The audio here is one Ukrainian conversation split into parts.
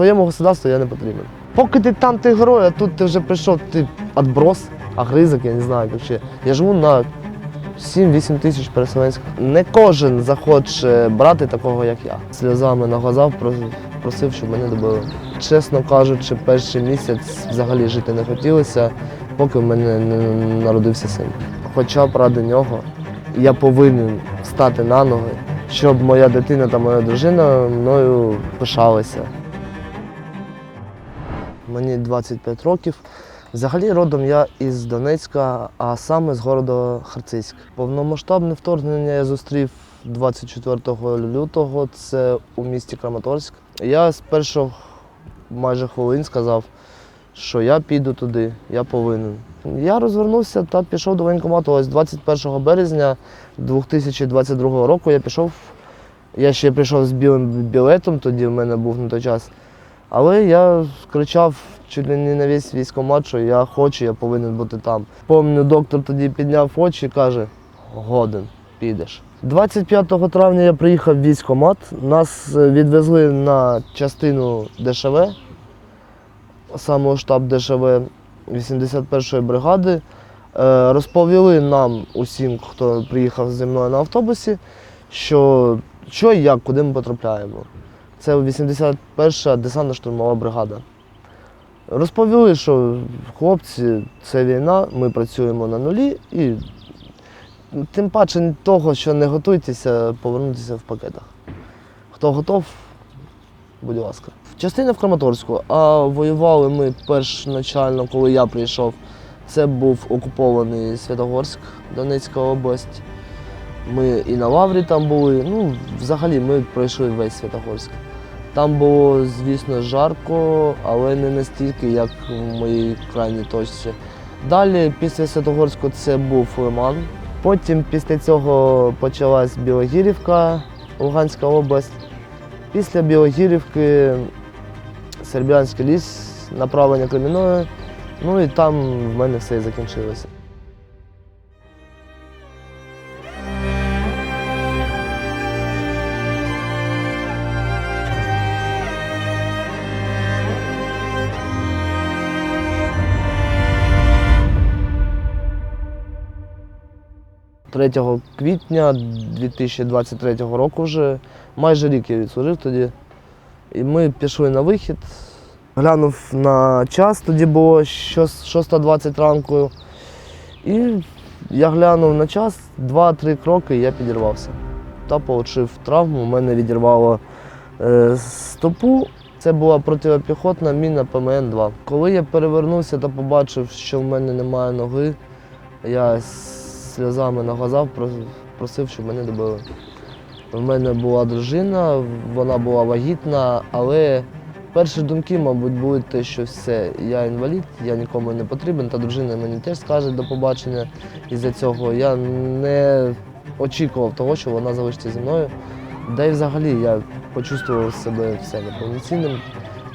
своєму государству я не потрібен. Поки ти там, ти герой, а тут ти вже прийшов, ти отброс, агризок, я не знаю. Вообще. Я живу на 7-8 тисяч переселенських. Не кожен захоче брати такого, як я. Сльозами на глазах просив, щоб мене добили. Чесно кажучи, перший місяць взагалі жити не хотілося, поки в мене не народився син. Хоча б ради нього я повинен встати на ноги, щоб моя дитина та моя дружина мною пишалися. Мені 25 років. Взагалі родом я із Донецька, а саме з города Харцизьк. Повномасштабне вторгнення я зустрів 24 лютого, це у місті Краматорськ. Я з перших майже хвилин сказав, що я піду туди, я повинен. Я розвернувся та пішов до воєнкомату. Ось 21 березня 2022 року я пішов. Я ще прийшов з білим білетом, тоді в мене був на той час. Але я кричав чуть не на весь військкомат, що я хочу, я повинен бути там. Помню, доктор тоді підняв очі і каже: годен, підеш. 25 травня я приїхав в військкомат. Нас е, відвезли на частину ДШВ, саме штаб ДШВ 81-ї бригади. Е, Розповіли нам усім, хто приїхав зі мною на автобусі, що, що і як, куди ми потрапляємо. Це 81-ша десантно-штурмова бригада. Розповіли, що хлопці, це війна, ми працюємо на нулі і тим паче того, що не готуйтеся повернутися в пакетах. Хто готов, будь ласка. Частина в Краматорську, а воювали ми першоначально, коли я прийшов. Це був окупований Святогорськ, Донецька область. Ми і на Лаврі там були. Ну, взагалі ми пройшли весь Святогорськ. Там було, звісно, жарко, але не настільки, як в моїй крайній точці. Далі, після Святогорську, це був Лиман. Потім після цього почалась Білогірівка, Луганська область. Після Білогірівки Сербіанський ліс, направлення Кремінної. Ну і там в мене все і закінчилося. – 3 квітня 2023 року вже майже рік я відслужив тоді. І ми пішли на вихід. Глянув на час, тоді було 6.20 ранку. І я глянув на час, 2-3 кроки, і я підірвався. Та отримав травму, мене відірвало е, стопу. Це була протипіхотна міна ПМН-2. Коли я перевернувся та побачив, що в мене немає ноги, я сльозами на глазах просив, щоб мене добили. У мене була дружина, вона була вагітна, але перші думки, мабуть, були те, що все, я інвалід, я нікому не потрібен, та дружина мені теж скаже до побачення. Із-за цього я не очікував того, що вона залишиться зі мною. Да й взагалі я почувствував себе все неповноцінним.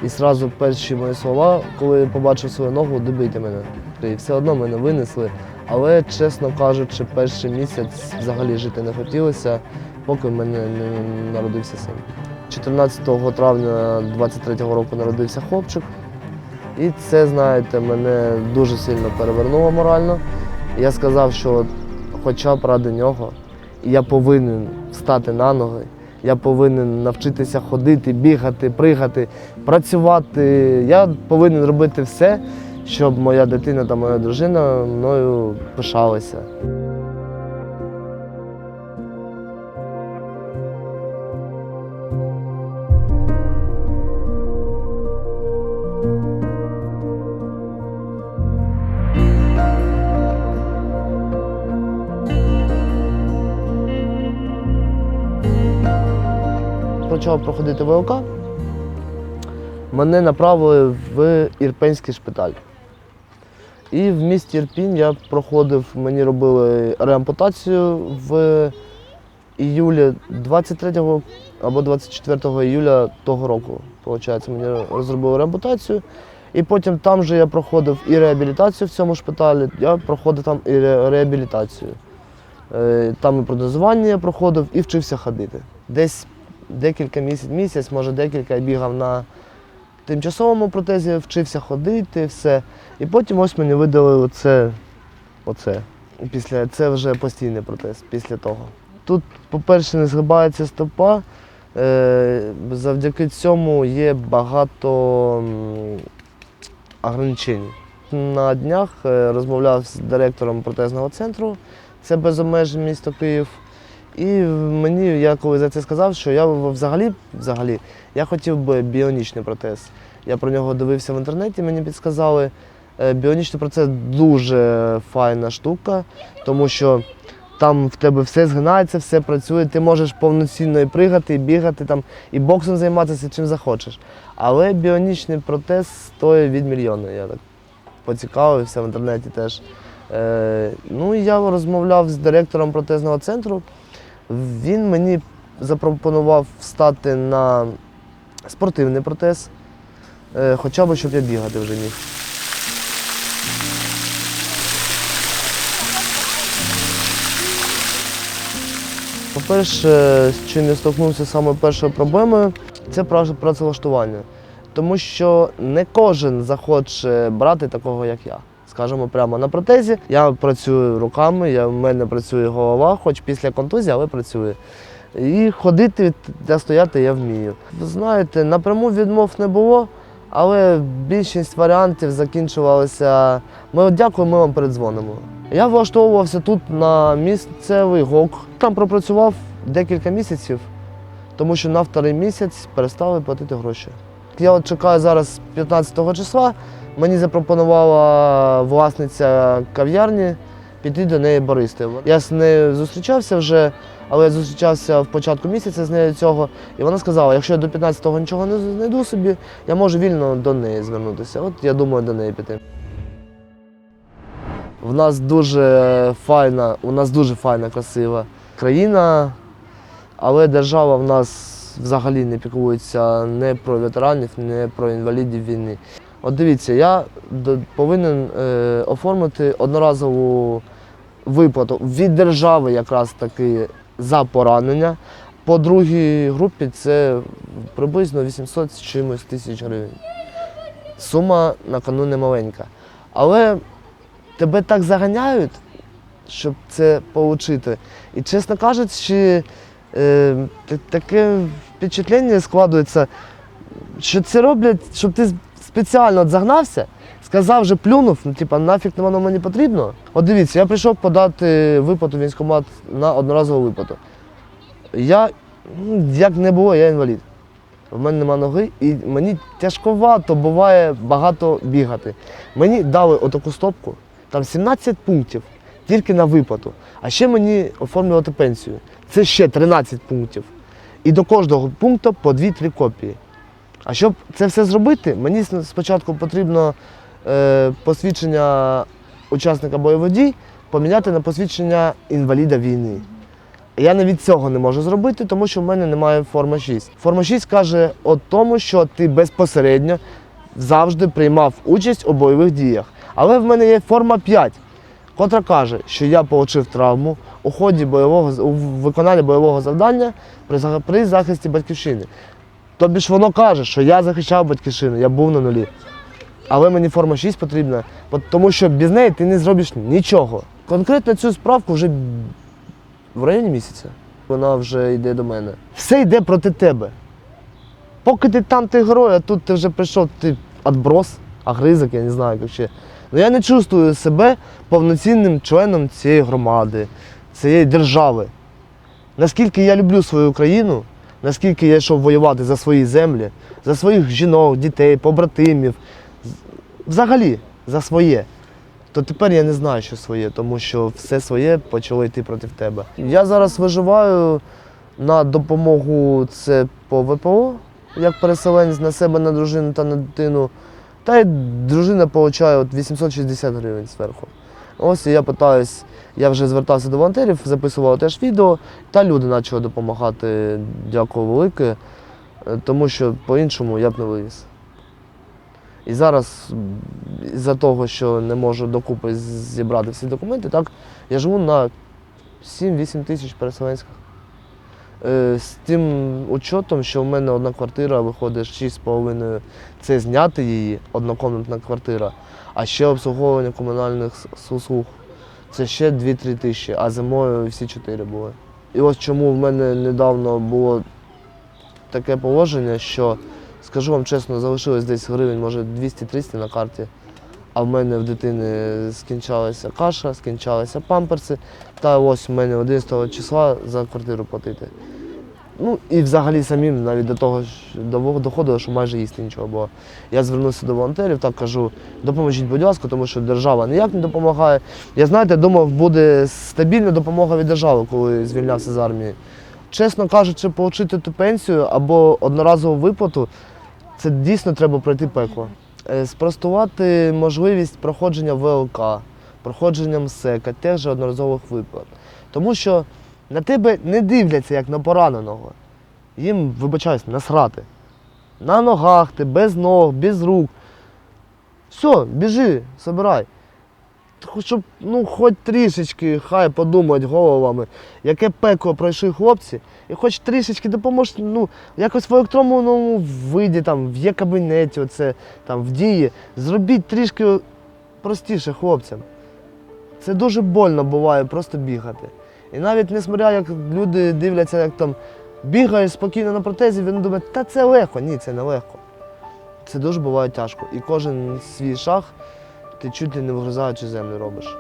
І одразу перші мої слова, коли побачив свою ногу, добийте мене. І все одно мене винесли. Але, чесно кажучи, перший місяць взагалі жити не хотілося, поки в мене не народився син. 14 травня 23-го року народився хлопчик. І це, знаєте, мене дуже сильно перевернуло морально. Я сказав, що хоча б ради нього я повинен встати на ноги, я повинен навчитися ходити, бігати, пригати, працювати. Я повинен робити все, щоб моя дитина та моя дружина мною пишалися. Почав проходити ВЛК. Мене направили в Ірпенський шпиталь. І в місті Ірпінь я проходив, мені робили реампутацію в іюлі 23 або 24 іюля того року. Получається, мені розробили реампутацію. І потім там же я проходив і реабілітацію в цьому шпиталі, я проходив там і реабілітацію. Е, Там і протезування я проходив і вчився ходити. Десь декілька місяць, місяць, може декілька я бігав на тимчасовому протезі, вчився ходити, все. І потім ось мені видали оце, оце. І Після, це вже постійний протез після того. Тут, по-перше, не згибається стопа. Е, завдяки цьому є багато ограничень. На днях е, розмовляв з директором протезного центру, це без обмежень місто Київ. І мені, я коли за це сказав, що я взагалі, взагалі я хотів би біонічний протез. Я про нього дивився в інтернеті, мені підсказали. Е, Біонічний протез дуже файна штука, тому що там в тебе все згинається, все працює, ти можеш повноцінно і пригати, і бігати, там, і боксом займатися, чим захочеш. Але біонічний протез стоїть від мільйона. Я так поцікавився в інтернеті теж. Е, ну, я розмовляв з директором протезного центру. Він мені запропонував встати на спортивний протез, е, хоча б щоб я бігати вже міг. По-перше, з чим я стикнувся саме першою проблемою, це пра- працевлаштування. Тому що не кожен захоче брати такого, як я. Скажемо прямо на протезі. Я працюю руками, я, в мене працює голова, хоч після контузії, але працює. І ходити та стояти я вмію. Знаєте, напряму відмов не було, але більшість варіантів закінчувалися. Ми дякую, ми вам передзвонимо. Я влаштовувався тут на місцевий ГОК. Там пропрацював декілька місяців, тому що на вторий місяць перестали платити гроші. Я от чекаю зараз 15 числа. Мені запропонувала власниця кав'ярні піти до неї баристи. Я з нею зустрічався вже, але я зустрічався в початку місяця з нею цього. І вона сказала, якщо я до 15-го нічого не знайду собі, я можу вільно до неї звернутися. От я думаю до неї піти. В нас дуже файна, у нас дуже файна, красива країна, але держава в нас взагалі не піклується не про ветеранів, не про інвалідів війни. От дивіться, я повинен е, оформити одноразову виплату від держави якраз таки за поранення. По другій групі це приблизно 800 з чимось тисяч гривень. Сума на кону не маленька. Але тебе так заганяють, щоб це отримати. І, чесно кажучи, е, таке впечатлення складується, що це роблять, щоб ти спеціально от загнався, сказав, вже плюнув, ну типа нафіг воно мені потрібно. От дивіться, я прийшов подати виплату в військкомат на одноразову виплату. Я, ну, як не було, я інвалід. В мене нема ноги, і мені тяжковато буває багато бігати. Мені дали отаку стопку, там 17 пунктів тільки на виплату. А ще мені оформлювати пенсію. Це ще 13 пунктів. І до кожного пункту по 2-3 копії. А щоб це все зробити, мені спочатку потрібно е, посвідчення учасника бойових дій поміняти на посвідчення інваліда війни. Я навіть цього не можу зробити, тому що в мене немає форма 6. Форма 6 каже о тому, що ти безпосередньо завжди приймав участь у бойових діях. Але в мене є форма 5, котра каже, що я отримав травму у ході бойового у виконанні бойового завдання при захисті батьківщини. Тобі ж воно каже, що я захищав батьківщину, я був на нулі. Але мені форма 6 потрібна, тому що без неї ти не зробиш нічого. Конкретно цю справку вже в районі місяця. Вона вже йде до мене. Все йде проти тебе. Поки ти там ти герой, а тут ти вже прийшов, ти отброс, агризок, я не знаю як ще. Ну я не чувствую себе повноцінним членом цієї громади, цієї держави. Наскільки я люблю свою країну, наскільки я йшов воювати за свої землі, за своїх жінок, дітей, побратимів, взагалі за своє, то тепер я не знаю, що своє, тому що все своє почало йти проти тебе. Я зараз виживаю на допомогу це по ВПО, як переселенець на себе, на дружину та на дитину. Та й дружина отримує от 860 гривень зверху. Ось я питаюсь, я вже звертався до волонтерів, записував теж відео, та люди почали допомагати. Дякую велике, тому що по-іншому я б не вивіз. І зараз, м, із-за того, що не можу докупи зібрати всі документи, так, я живу на 7-8 тисяч переселенських. Е, З тим учетом, що в мене одна квартира виходить 6,5, це зняти її, однокомнатна квартира, а ще обслуговування комунальних услуг. Це ще 2-3 тисячі, а зимою всі 4 були. І ось чому в мене недавно було таке положення, що, скажу вам чесно, залишилось десь гривень, може 200-300 на карті. А в мене в дитини скінчалася каша, скінчалися памперси. Та ось в мене 11 числа за квартиру платити. Ну і взагалі самим навіть до того доходило, що майже їсти нічого було. Я звернувся до волонтерів, так кажу, допоможіть, будь ласка, тому що держава ніяк не допомагає. Я знаєте, думав, буде стабільна допомога від держави, коли звільнявся з армії. Чесно кажучи, отримати ту пенсію або одноразову виплату, це дійсно треба пройти пекло. Е, Спростувати можливість проходження ВЛК, проходження МСЕКа, теж же одноразових виплат. Тому що на тебе не дивляться як на пораненого. Їм, вибачаюсь, насрати. На ногах ти, без ног, без рук. Все, біжи, собирай. Щоб ну, хоч трішечки хай подумають головами, яке пекло пройшли хлопці, і хоч трішечки допоможуть, ну, якось в електронному виді, там, в є-кабінеті, оце, там, в дії, зробіть трішки простіше хлопцям. Це дуже больно буває просто бігати. І навіть несмотря, як люди дивляться, як там бігаєш спокійно на протезі, вони думають, та це легко. Ні, це не легко. Це дуже буває тяжко. І кожен свій шаг ти чуть ли не вгризаючи землю робиш.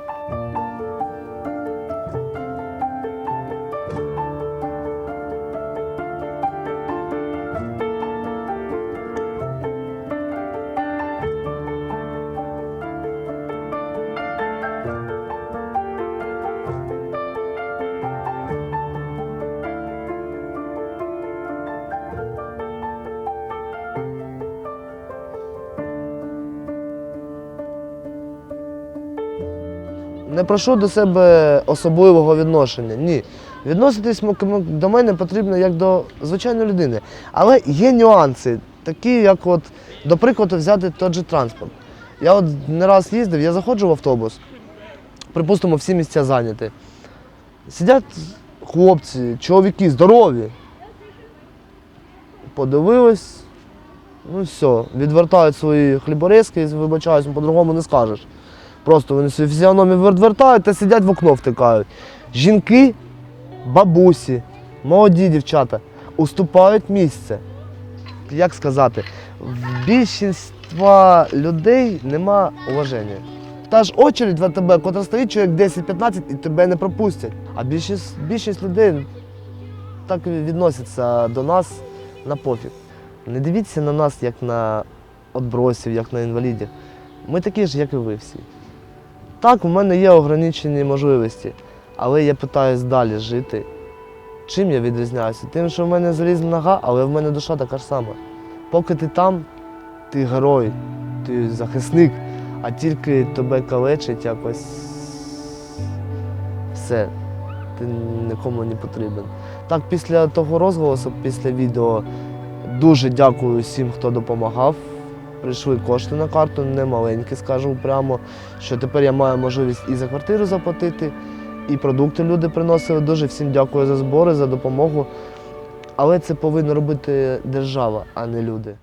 Не прошу до себе особливого відношення. Ні. Відноситись до мене потрібно як до звичайної людини. Але є нюанси, такі, як от, до прикладу, взяти той же транспорт. Я от не раз їздив, я заходжу в автобус, припустимо, всі місця зайняті. Сидять хлопці, чоловіки, здорові. Подивились, ну все, відвертають свої хліборезки, і, вибачаюсь, по-другому не скажеш. Просто вони свої фізіономії відвертають та сидять в окно втикають. Жінки, бабусі, молоді дівчата уступають місце. Як сказати, в більшинства людей нема уваження. Та ж очередь в тебе, котра стоїть чоловік 10-15 і тебе не пропустять. А більшість, більшість людей так відносяться до нас на пофіг. Не дивіться на нас як на отбросів, як на інвалідів. Ми такі ж, як і ви всі. Так, у мене є ограничені можливості, але я питаюсь далі жити. Чим я відрізняюся? Тим, що в мене залізна нога, але в мене душа така ж сама. Поки ти там, ти герой, ти захисник, а тільки тебе калечить якось все, ти нікому не потрібен. Так, після того розголосу, після відео, дуже дякую всім, хто допомагав. Прийшли кошти на карту, не маленькі, скажу прямо, що тепер я маю можливість і за квартиру заплатити, і продукти люди приносили. Дуже всім дякую за збори, за допомогу. Але це повинна робити держава, а не люди.